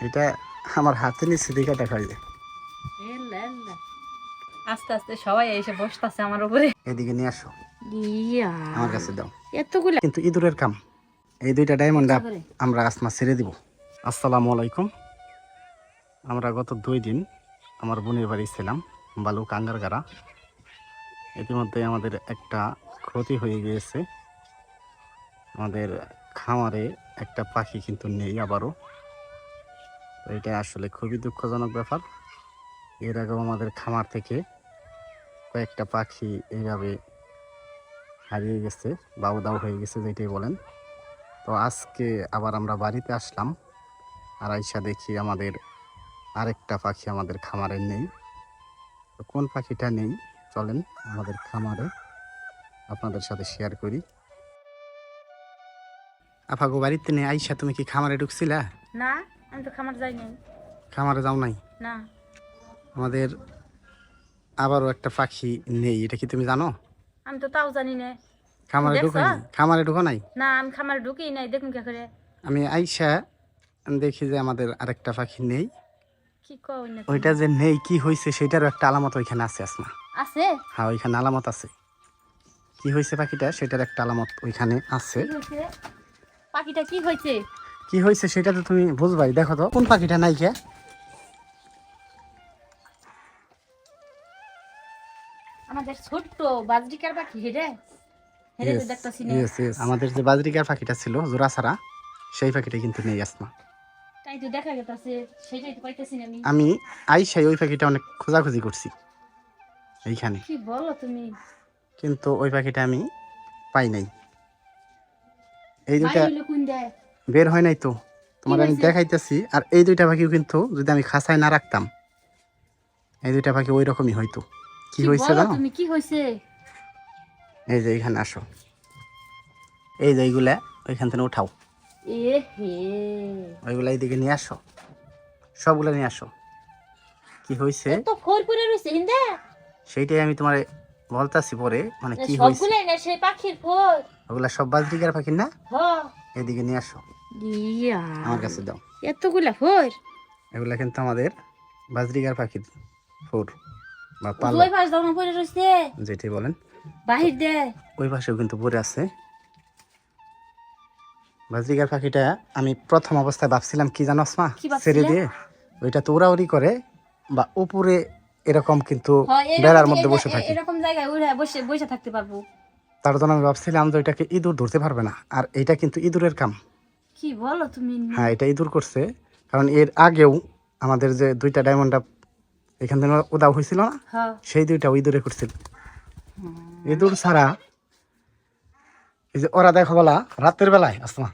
এটা আমার হাতে নিচে দিকে দেখা যায় এল্লা, এল্লা। আস্তে আস্তে সবাই এসে বসতেছে আমার উপরে। এদিকে নিয়ে আসো। ইয়া। আমার কাছে দাও। এতগুলা। কিন্তু ইঁদুরের কাম। এই দুইটা ডায়মন্ড আমরা আসমা ছেড়ে দিব। আসসালামু আলাইকুম। আমরা গত দুই দিন আমার বোনের বাড়ি ছিলাম বালু কাঙ্গারগাড়া। ইতিমধ্যে আমাদের একটা ক্ষতি হয়ে গিয়েছে। আমাদের খামারে একটা পাখি কিন্তু নেই আবারও। তো এটা আসলে খুবই দুঃখজনক ব্যাপার। এর আগেও আমাদের খামার থেকে কয়েকটা পাখি এইভাবে হারিয়ে গেছে বা উদাও হয়ে গেছে যেটাই বলেন। তো আজকে আবার আমরা বাড়িতে আসলাম আর আইসা দেখি আমাদের আরেকটা পাখি আমাদের খামারে নেই। তো কোন পাখিটা নেই? চলেন আমাদের খামারে আপনাদের সাথে শেয়ার করি। আপাগো বাড়িতে নেই। আইসা, তুমি কি খামারে ঢুকছিলা? না। আমি তো খামার যাই নাই। খামারে যাও নাই? না। আমাদের আবারও একটা পাখি নেই এটা কি তুমি জানো? আমি তো তাও জানি না। খামারে? ঢুকো নাই? খামারে ঢুকো নাই? না আমি খামার ঢুকি নাই দেখুন কে করে। আমি আইসা দেখি যে আমাদের আরেকটা পাখি নেই। কি কই না ওইটা যে নেই কি হয়েছে সেটারও একটা আলামত ওইখানে আছে আসমা। আছে? হ্যাঁ ওইখানে আলামত আছে। কি হয়েছে পাখিটা? সেটার একটা আলামত ওইখানে আছে। পাখিটা কি হয়েছে কি হয়েছে সেটা তো তুমি বুঝবাই দেখো তো। কোন পাখিটা নাই কে আমাদের ছোট্ট বাজরিকার পাখি হেরে. আমাদের যে বাজরিকার পাখিটা ছিল জোড়া ছাড়া সেই পাখিটা কিন্তু নেই আসমা। আমি। আইসাই ওই পাখিটা অনেক খোঁজাখুঁজি করছি এইখানে। কিন্তু ওই পাখিটা আমি পাই নাই। এই দেয়? বের হয় নাই তো। তোমার আমি? দেখাইতেছি আর এই দুইটা পাখিও কিন্তু যদি আমি খাঁচায় না রাখতাম এই দুইটা পাখি ওই রকমই হইতো কি হয়েছে জানো? তুমি কি হয়েছে? এই যে এখানে আসো। এই যে এইগুলা ওইখান থেকে উঠাও। ওইগুলা এইদিকে নিয়ে আসো। সবগুলা নিয়ে আসো। কি হয়েছে? তো রয়েছে হিন্দা। সেইটাই আমি তোমার বলতাছি পরে মানে কি হয়েছে? সবগুলাই না সেই পাখির ফোর ওগুলা সব বাজরিকার পাখি না? হ। এদিকে নিয়ে আসো। ইয়া। আমার কাছে দাও। এতগুলা ফোর? এগুলা কিন্তু আমাদের বাজরিকার পাখির ফোর বা পাল ওই পাশ দাও পরে রয়েছে যেটি বলেন। বাহির দে। ওই পাশেও কিন্তু পড়ে আছে। বাজরিকার পাখিটা আমি প্রথম অবস্থায় ভাবছিলাম কি জানো মা ছেড়ে দিয়ে ওইটা তো উড়াউড়ি করে বা উপরে এরকম কিন্তু বেড়ার মধ্যে বসে থাকে। এরকম জায়গায় বসে বসে থাকতে পারব। তার জন্য আমি ভাবছিলাম যে ওইটাকে ইঁদুর ধরতে পারবে না। আর এটা কিন্তু ইঁদুরের কাম। কি বলো তুমি? হ্যাঁ এটা ইঁদুর করছে। কারণ এর আগেও আমাদের যে দুইটা ডায়মন্ড এখান থেকে উদাও হয়েছিল না? হ্যাঁ। সেই দুইটা ইঁদুরে করছিল। ইঁদুর ছাড়া এই যে ওরা দেখো বলা রাতের বেলায় আসমা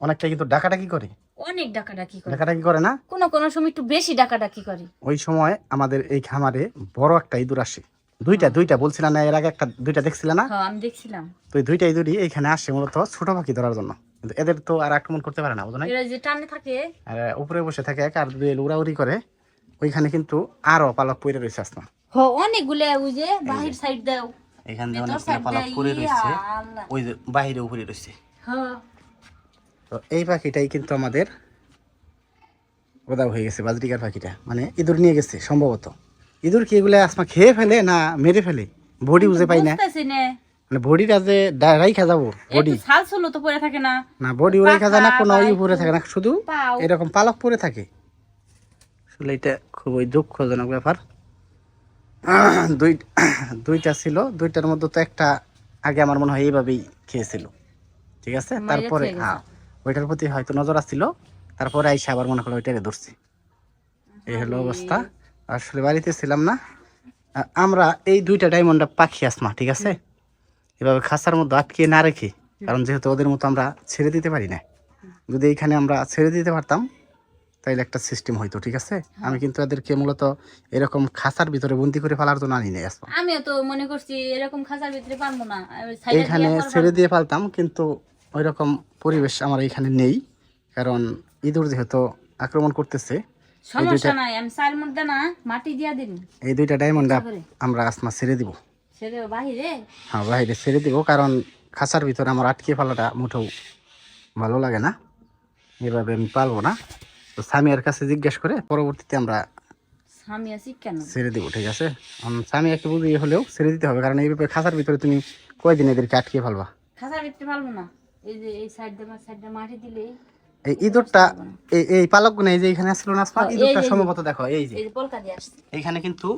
অনেকটা কিন্তু ডাকাডাকি করে। অনেক ডাকাডাকি করে। ডাকাডাকি করে না? কোনো কোনো সময় একটু বেশি ডাকাডাকি করে। ওই সময় আমাদের এই খামারে বড় একটা ইঁদুর আসে। দুইটা দুইটা বলছিলাম না এর আগে একটা দুইটা দেখছিল না? হ্যাঁ আমি দেখছিলাম। তো এই দুইটা ইঁদুরই এখানে আসে মূলত ছোট পাখি ধরার জন্য। কিন্তু এদের তো আর আক্রমণ করতে পারে না বুঝো না এরা যে টানে থাকে। আর উপরে বসে থাকে এক আর দুই উড়াউড়ি করে ওইখানে কিন্তু আরও পালক পড়ে রয়েছে আসমা হ অনেকগুলো ওই যে বাহির সাইড দাও। এখানে অনেকগুলো পালক পড়ে রয়েছে ওই যে বাইরে উপরে রয়েছে হ্যাঁ তো এই পাখিটাই কিন্তু আমাদের ওদাও হয়ে গেছে বাজরিকার পাখিটা। মানে ইঁদুর নিয়ে গেছে সম্ভবত। ইঁদুর কি এগুলো আসমা খেয়ে ফেলে না মেরে ফেলে? বডি বুঝে পাই না। মানে বডিটা যে রাইখা যাব বডি। ছাল ছুলো তো পরে থাকে না। না বডি রাইখা যায় না কোনো ওই পরে থাকে না শুধু এরকম পালক পরে থাকে। আসলে এটা খুবই দুঃখজনক ব্যাপার। দুই দুইটা ছিল দুইটার মধ্যে তো একটা আগে আমার মনে হয় এইভাবেই খেয়েছিল। ঠিক আছে? তারপরে হ্যাঁ ওইটার প্রতি হয়তো নজর আসছিল তারপরে আইসা আবার মনে করল ওইটাকে ধরছি। এই হলো অবস্থা। আসলে বাড়িতে ছিলাম না। আমরা এই দুইটা ডায়মন্ডটা পাখি আসমা ঠিক আছে? এভাবে খাসার মধ্যে আটকে না রেখে কারণ যেহেতু ওদের মতো আমরা ছেড়ে দিতে পারি না। যদি এইখানে আমরা ছেড়ে দিতে পারতাম তাইলে একটা সিস্টেম হইতো ঠিক আছে? আমি কিন্তু এদেরকে মূলত এরকম খাসার ভিতরে বন্দি করে ফেলার জন্য আনি নাই আমিও তো মনে করছি এরকম খাঁচার ভিতরে পারব না আমি এইখানে ছেড়ে দিয়ে ফেলতাম কিন্তু ওই রকম পরিবেশ আমার এইখানে নেই কারণ ইঁদুর যেহেতু আক্রমণ করতেছে সমস্যা নাই আমি মধ্যে না মাটি দিয়া দিন এই দুইটা ডায়মন্ড করে? আমরা আসমা ছেড়ে দিব। সেটা বাহিরে? হ্যাঁ বাইরে ছেড়ে দিব কারণ খাঁচার ভিতরে আমার আটকে ফেলাটা মুঠেও ভালো লাগে না। এভাবে আমি পারব না। তো সামিয়ার কাছে জিজ্ঞেস করে পরবর্তীতে আমরা ছেড়ে দেবো ঠিক আছে? সামিয়াকে বুঝিয়ে হলেও ছেড়ে দিতে হবে কারণ এই ব্যাপারে খাঁচার ভিতরে তুমি কয়দিন এদেরকে আটকে ফেলবা? খাসার ভিতরে পারব না। এই যে এই সাইড দিয়ে সাইড দিয়ে মাটি দিলেই এই ইঁদুরটা এই পালকগুলো এই যে এখানে আসলো না আসমা হ্যাঁ, ইঁদুরটা সম্ভবত দেখো এই যে। এইখানে কিন্তু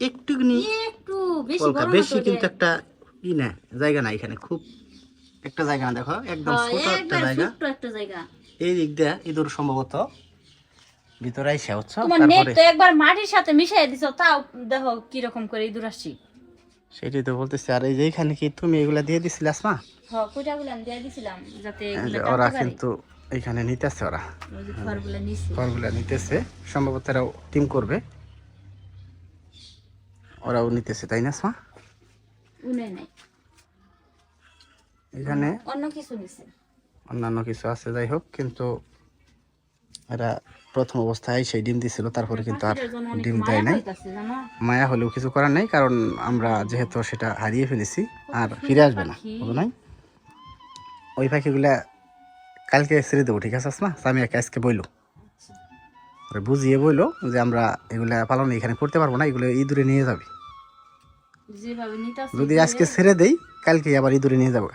একটুখানি একটু বেশি কিন্তু একটা ই না জায়গা না এখানে খুব একটা জায়গা না দেখো একদম হ্যাঁ, ছোট একটা জায়গা। একটা জায়গা। এই দিক দিয়ে ইঁদুর সম্ভবত ভিতরে আইসা হচ্ছে তোমার নেট তো একবার মাটির সাথে মিশাই দিছো তাও দেখো কীরকম করে ইঁদুর আসছি। সেটাই তো বলতেছি আর এই যে এখানে কি তুমি এগুলা দিয়ে দিছিলে আসমা? হ্যাঁ কুইটাগুলো আমি দিয়ে দিছিলাম যাতে এই এগুলো যে টানতে ওরা কিন্তু এখানে নিতেছে ওরা। খড়গুলো নিতেছে। সম্ভবত এরাও টিম করবে। ওরাও নিতেছে তাই না আসমা এখানে অন্যান্য কিছু আছে যাই হোক কিন্তু এরা প্রথম অবস্থায় সেই ডিম দিছিল তারপরে কিন্তু আর ডিম দেয় নাই। মায়া হলেও কিছু করার নাই কারণ আমরা যেহেতু সেটা হারিয়ে ফেলেছি আর ফিরে আসবে না নাই? ওই পাখিগুলা কালকে ছেড়ে দেবো ঠিক আছে আসমা? একে আজকে বইলো। বুঝিয়ে বইলো যে আমরা এগুলা পালন এখানে করতে পারব না এগুলো ইঁদুরে নিয়ে যাবে। যদি আজকে ছেড়ে দেই কালকে আবার ইঁদুরে নিয়ে যাব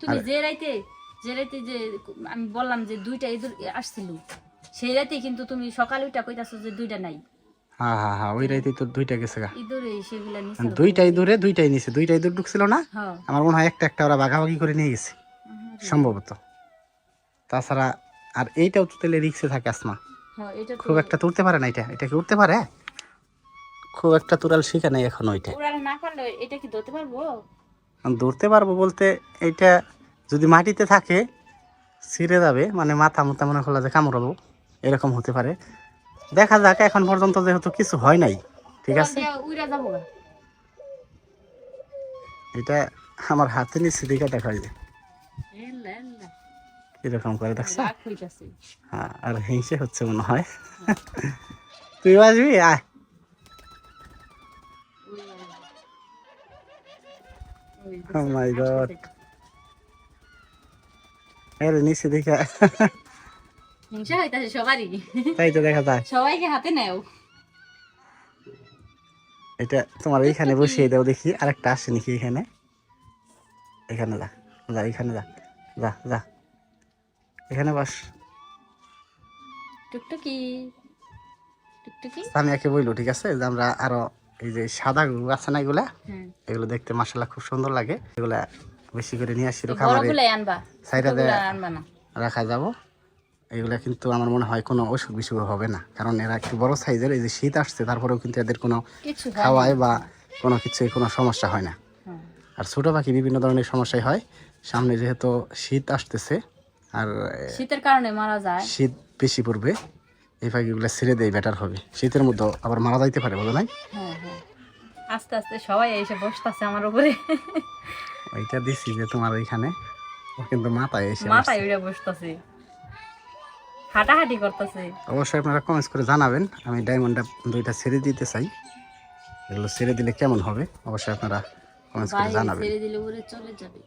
তুমি যে রাইতে যে রাইতে যে আমি বললাম যে দুইটা ইঁদুর আসছিল সেই রাতে কিন্তু তুমি সকালে উঠা কইতাছো যে দুইটা নাই। হ্যাঁ হ্যাঁ হ্যাঁ ওই রাইতেই তো দুইটা গেছে গা। ইঁদুরে সেগুলা নিছে। দুইটা ইঁদুরে দুইটাই নিছে দুইটা ইঁদুর ঢুকছিল না? হ্যাঁ। আমার মনে হয় একটা একটা ওরা ভাগাভাগি করে নিয়ে গেছে। সম্ভবত। তাছাড়া আর এইটাও তো তাহলে রিক্সে থাকে আসমা। হ্যাঁ খুব একটা তুলতে পারে না এটা। এটা কি উঠতে পারে? খুব একটা তুরাল শিখা নাই এখন ওইটা ওরা না পারলে এটা কি ধরতে পারব? ধরতে পারব বলতে এইটা যদি মাটিতে থাকে ছিঁড়ে যাবে মানে মাথা মুথা মনে করলে যে কামড়াবো এরকম হতে পারে। দেখা যাক এখন পর্যন্ত যেহেতু কিছু হয় নাই ঠিক আছে। এটা আমার হাতে নিচে দিকে দেখা যায়। এরকম করে দেখছ হ্যাঁ আর হিংসে হচ্ছে মনে হয়। তুই আসবি আয়। Oh my God. এর নিচে দিকে হিংসা হইতাছে সবারই। তাই তো দেখা যায়। সবাইকে হাতে নেও। এটা তোমার এইখানে বসিয়ে দাও দেখি। আরেকটা আসে নাকি এখানে? এখানে যা যা এখানে যা যা যা। এখানে বস। টুকটুকি। টুকটুকি? আমি একে বইলো ঠিক আছে? যে আমরা আরও এই যে সাদা গরু আছে না এগুলা? হ্যাঁ। এগুলো দেখতে মাসাল্লাহ খুব সুন্দর লাগে। এগুলা বেশি করে নিয়ে আসছিল খামারে সাইডা রাখা যাব। এগুলা কিন্তু আমার মনে হয় কোনো অসুখ বিসুখ হবে না। কারণ এরা একটু বড় সাইজের এই যে শীত আসছে তারপরেও কিন্তু এদের কোনো কিছু খাওয়ায় বা কোনো কিছুই কোনো সমস্যা হয় না। আর ছোটো পাখি বিভিন্ন ধরনের সমস্যায় হয়। সামনে যেহেতু শীত আসতেছে আর শীতের কারণে মারা যায়। শীত বেশি পড়বে এই পাখিগুলো ছেড়ে দেয় বেটার হবে। শীতের মধ্যে আবার মারা যাইতে পারে বোঝো নাই? হ্যাঁ হ্যাঁ। আস্তে আস্তে সবাই এসে বসতাছে আমার উপরে। ওইটা দিছি যে তোমার ওইখানে ও কিন্তু মাথায় এসে মাথায় উড়ে বসতাছে। হাঁটাহাঁটি করতেছে। অবশ্যই আপনারা কমেন্টস করে জানাবেন আমি ডায়মন্ডটা দুইটা ছেড়ে দিতে চাই। এগুলো ছেড়ে দিলে কেমন হবে? অবশ্যই আপনারা কমেন্টস করে জানাবেন। ছেড়ে দিলে উড়ে চলে যাবে।